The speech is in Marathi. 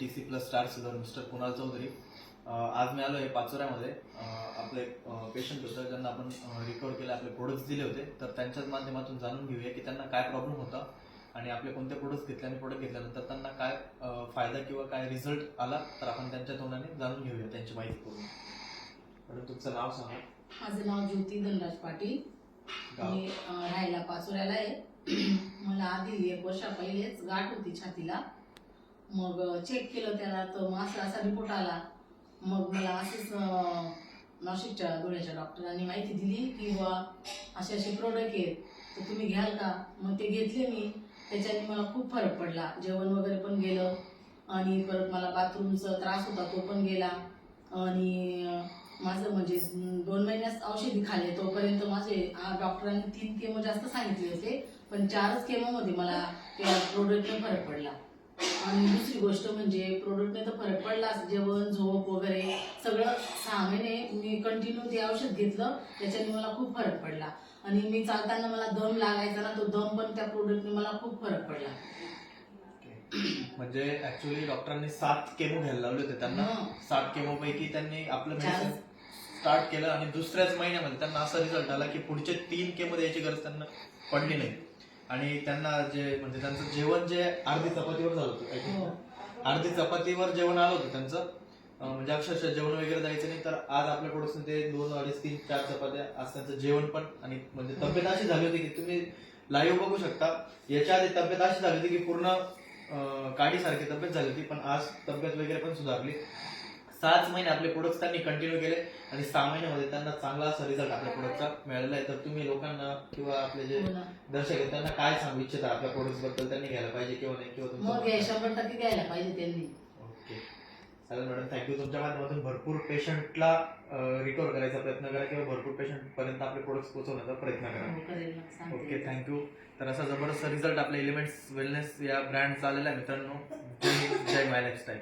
T C plus star silver mister Kunal Chaudhary. आज मी आलो आहे पाचोऱ्यामध्ये आपले पेशंट होतं ज्यांना आपण रिकवर केले आपले प्रोडक्ट्स दिले होते. तर त्यांच्याच माध्यमातून जाणून घेऊया की त्यांना काय प्रॉब्लेम होता आणि आपले कोणते प्रोडक्ट्स घेतले आणि प्रोडक्ट घेतल्यानंतर त्यांना काय फायदा किंवा काय रिझल्ट आला तर आपण त्यांच्या तोंडाने जाणून घेऊया त्यांची माहिती करून. मॅडम तुमचं नाव सांगा. माझं नाव ज्योती धनराज पाटील. मी राहायला पाचोऱ्याला आहे. मला आधी एक वर्षा पहिलेच गाठ होती छातीला. मग चेक केलं त्याला तर मग असा असा रिपोर्ट आला. मग मला असंच नाशिकच्या डोळ्याच्या डॉक्टरांनी माहिती दिली की बुवा असे असे प्रोडक्ट आहेत. तर तुम्ही घ्याल का? मग ते घेतले मी. त्याच्याने मला खूप फरक पडला. जेवण वगैरे पण गेलं. आणि परत मला बाथरूमचा त्रास होता तो पण गेला. आणि माझं म्हणजे दोन महिन्यात औषधी खाल्ले. तोपर्यंत माझे डॉक्टरांनी तीन केमो जास्त सांगितले होते. पण चारच केमोमध्ये मला त्या प्रोडक्टने फरक पडला. आणि दुसरी गोष्ट म्हणजे प्रोडक्टने तर फरक पडलाच जेवण झोप वगैरे सगळं सहा महिने मी कंटिन्यू ते औषध घेतलं. त्याच्याने मला खूप फरक पडला. आणि मी चालताना मला दम लागायचा ना तो दम पण त्या प्रोडक्टने मला खूप फरक पडला. म्हणजे ऍक्च्युली डॉक्टरांनी सात केमो घ्यायला लावले होते त्यांना. सात केमो पैकी त्यांनी आपलं. मेडिसिन स्टार्ट केलं आणि दुसऱ्याच महिन्यामध्ये त्यांना असा रिझल्ट आला की पुढचे तीन केमो द्यायची गरज त्यांना पडली नाही. आणि त्यांना जे म्हणजे त्यांचं जेवण जे अर्धी चपातीवर झालं होतं. हो. अर्धी चपातीवर जेवण आलं होतं त्यांचं म्हणजे अक्षरशः जेवण वगैरे द्यायचं नाही तर आज आपल्या प्रोडक्ट ते दोन अडीच तीन चार चपात्या आज त्यांचं जेवण पण आणि म्हणजे तब्येत अशी झाली होती की तुम्ही लाईव्ह बघू शकता याच्या आधी तब्येत अशी झाली होती की पूर्ण काडीसारखी तब्येत झाली होती पण आज तब्येत वगैरे पण सुधारली सहाच महिने आपले प्रोडक्ट त्यांनी कंटिन्यू केले आणि सहा महिन्यामध्ये त्यांना चांगला असा रिझल्ट आपल्या प्रोडक्टचा मिळालेला आहे तर तुम्ही लोकांना किंवा आपले जे हो. दर्शक आहेत त्यांना काय सांगू इच्छिता आपल्या प्रोडक्टबद्दल त्यांनी घ्यायला पाहिजे किंवा नाही किंवा मग हे तुमचं शंभर टक्के घ्यायला पाहिजे त्यांनी. ओके. चालेल मॅडम थँक्यू तुमच्या माध्यमातून भरपूर पेशंटला रिकवर करायचा प्रयत्न करा किंवा भरपूर पेशंट पर्यंत आपले प्रोडक्ट्स पोहोचवण्याचा प्रयत्न करा. हो, करेल ना, सांगते. ओके थँक्यू तर असा जबरदस्त रिझल्ट आपल्या एलिमेंट्स वेलनेस या ब्रँडचा आलेला आहे मित्रांनो. जय जय माय लाईफस्टाईल